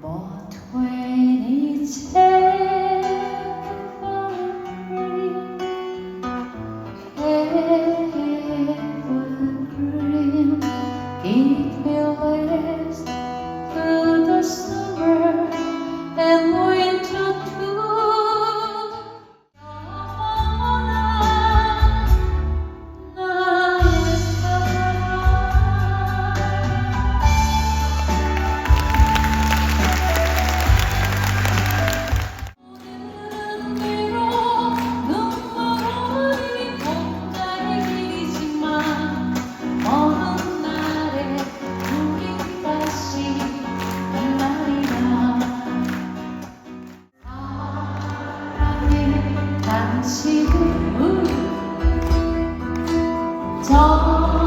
But when it's 마시고 저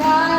감사합니다.